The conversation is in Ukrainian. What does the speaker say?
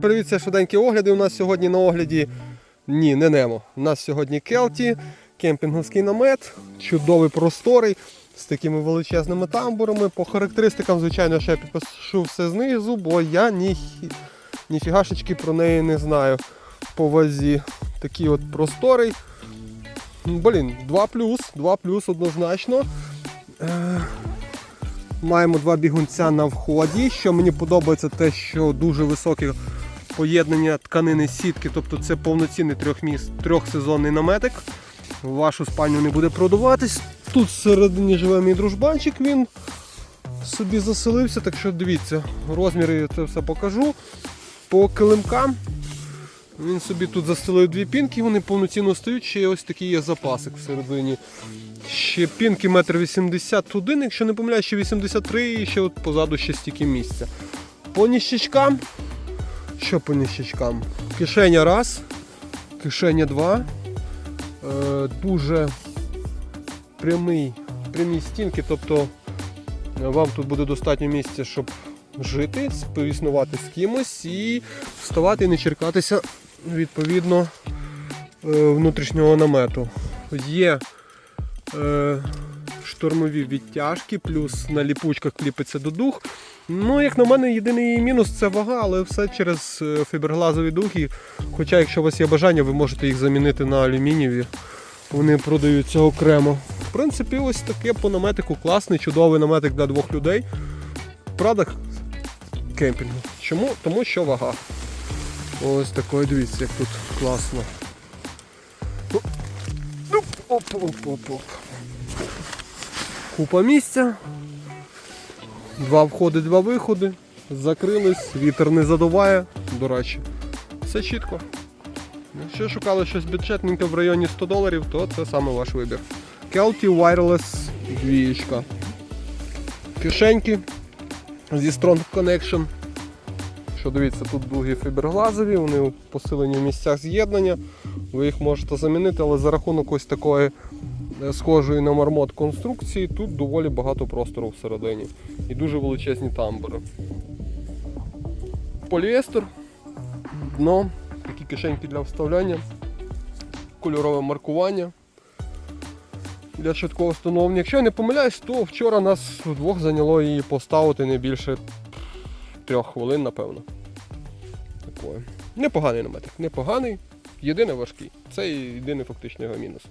Привіт, це швиденькі огляди. У нас сьогодні на огляді. Ні, не Немо. У нас сьогодні Келті, кемпінговський намет, чудовий просторий, з такими величезними тамбурами. По характеристикам, звичайно, ще я підпишу все знизу, бо я ні, ніфігашечки про неї не знаю по вазі. Такий от просторий. Блін, 2 2 однозначно. Е, Маємо два бігунця на вході. Що мені подобається, те, що дуже високе поєднання тканини сітки, тобто це повноцінний трьохміс, трьохсезонний наметик. Вашу спальню не буде продуватись. Тут всередині живе мій дружбанчик, він собі заселився, так що дивіться, розміри я це все покажу. По килимкам він собі тут застелив дві пінки, вони повноцінно стоять, ще ось такий є запасик всередині. Ще пінки 1,81 м, якщо не помиляюсь, ще 83 і ще от позаду ще стільки місця. По ніщичкам. Що по ніщичкам? Кишеня раз, кишеня два. Е, дуже прямий, прямі стінки, тобто е, вам тут буде достатньо місця, щоб жити, співіснувати з кимось і вставати і не черкатися відповідно е, внутрішнього намету. Є е, штурмові відтяжки, плюс на ліпучках кліпиться до дух. Ну, як на мене, єдиний мінус це вага, але все через е, фіберглазові духи. Хоча, якщо у вас є бажання, ви можете їх замінити на алюмінієві. Вони продаються окремо. В принципі, ось таке по наметику класний, чудовий наметик для двох людей. Правда, кемпінгу. Чому? Тому що вага. Ось такої, дивіться, як тут класно. Ну, ну, Оп-оп-оп-оп. Купа місця. Два входи, два виходи. Закрились, вітер не задуває. До речі, все чітко. Якщо шукали щось бюджетненьке в районі 100 доларів, то це саме ваш вибір. Kelty Wireless двієчка. Кишеньки зі Strong Connection. Що дивіться, тут дуги фіберглазові, вони посилені в місцях з'єднання. Ви їх можете замінити, але за рахунок ось такої схожої на мармот конструкції, тут доволі багато простору всередині. І дуже величезні тамбури. Поліестер, дно, такі кишеньки для вставляння, кольорове маркування для швидкого встановлення. Якщо я не помиляюсь, то вчора нас вдвох зайняло її поставити не більше трьох хвилин, напевно. Такое. Непоганий наметик, непоганий, єдине важкий. Це єдиний фактично його мінус.